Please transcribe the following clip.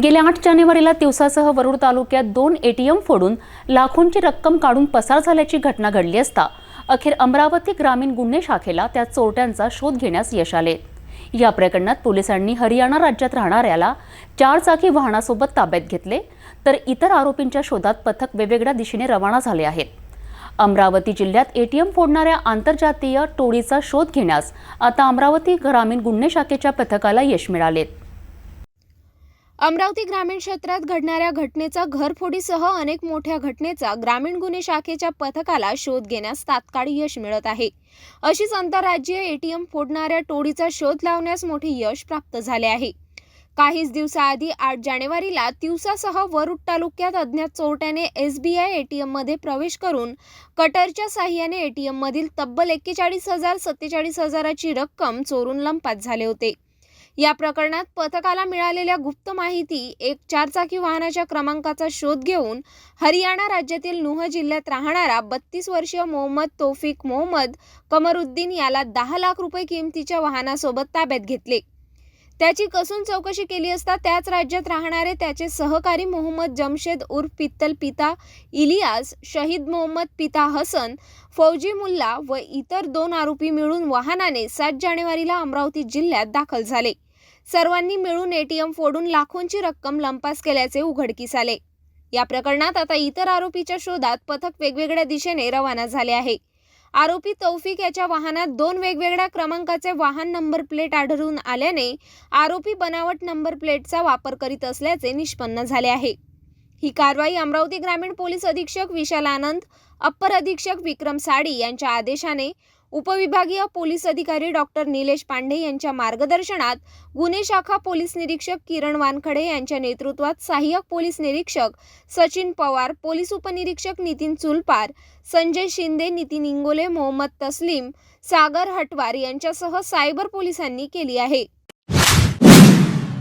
गेल्या आठ जानेवारीला दिवसासह वरुड तालुक्यात दोन एटीएम फोडून लाखोंची रक्कम काढून पसार झाल्याची घटना घडली असता अखेर अमरावती ग्रामीण गुन्हे शाखेला त्या चोरट्यांचा शोध घेण्यास यश आले. या प्रकरणात पोलिसांनी हरियाणा राज्यात राहणाऱ्याला चार चाकी वाहनासोबत ताब्यात घेतले तर इतर आरोपींच्या शोधात पथक वेगवेगळ्या दिशेने रवाना झाले आहेत. अमरावती जिल्ह्यात एटीएम फोडणाऱ्या आंतरजातीय टोळीचा शोध घेण्यास आता अमरावती ग्रामीण गुन्हे शाखेच्या पथकाला यश मिळाले. अमरावती ग्रामीण क्षेत्रात घडणाऱ्या घटनेचा घरफोडीसह अनेक मोठ्या घटनेचा ग्रामीण गुन्हे शाखेच्या पथकाला शोध घेण्यास तात्काळ यश मिळत आहे. अशीच आंतरराज्यीय एटीएम फोडणाऱ्या टोळीचा शोध लावण्यास मोठे यश प्राप्त झाले आहे. काहीच दिवसाआधी आठ जानेवारीला तिवसासह वरुड तालुक्यात अज्ञात चोरट्याने एस एसबीआय एटीएममध्ये प्रवेश करून कटरच्या साह्याने एटीएम मधील तब्बल एक्केचाळीस हजार सत्तेचाळीस हजाराची रक्कम चोरून लंपात झाले होते. या प्रकरणात पथकाला मिळालेल्या गुप्त माहिती एक चारचाकी वाहनाच्या क्रमांकाचा शोध घेऊन हरियाणा राज्यातील नुह जिल्ह्यात राहणारा बत्तीस वर्षीय मोहम्मद तोफिक मोहम्मद कमरुद्दीन याला दहा लाख रुपये किमतीच्या वाहनासोबत ताब्यात घेतले. त्याची कसून चौकशी केली असता त्याच राज्यात राहणारे त्याचे सहकारी मोहम्मद जमशेद उर्फ पित्तल पिता इलियास शहीद मोहम्मद पिता हसन फौजी मुल्ला व इतर दोन आरोपी मिळून वाहनाने सात जानेवारीला अमरावती जिल्ह्यात दाखल झाले. सर्वांनी मिळून एटीएम फोडून लाखोंची रक्कम लंपास केल्याचे उघडकीस आले. या प्रकरणात आता इतर आरोपीच्या शोधात पथक वेगवेगळ्या दिशेने रवाना झाले आहे. आरोपी तौफिक याच्या वाहनात दोन वेगवेगळ्या क्रमांकाचे वाहन नंबर प्लेट आढळून आल्याने आरोपी बनावट नंबर प्लेटचा वापर करीत असल्याचे निष्पन्न झाले आहे. ही कारवाई अमरावती ग्रामीण पोलीस अधीक्षक विशाल आनंद अप्पर अधीक्षक विक्रम साडी यांच्या आदेशाने उपविभागीय पोलीस अधिकारी डॉक्टर निलेश पांडे यांच्या मार्गदर्शनात गुन्हे शाखा पोलीस निरीक्षक किरण वानखडे यांच्या नेतृत्वात सहाय्यक पोलीस निरीक्षक सचिन पवार पोलीस उपनिरीक्षक नितीन चुलपार संजय शिंदे नितीन इंगोले मोहम्मद तस्लीम सागर हटवार यांच्यासह सायबर पोलिसांनी केली आहे.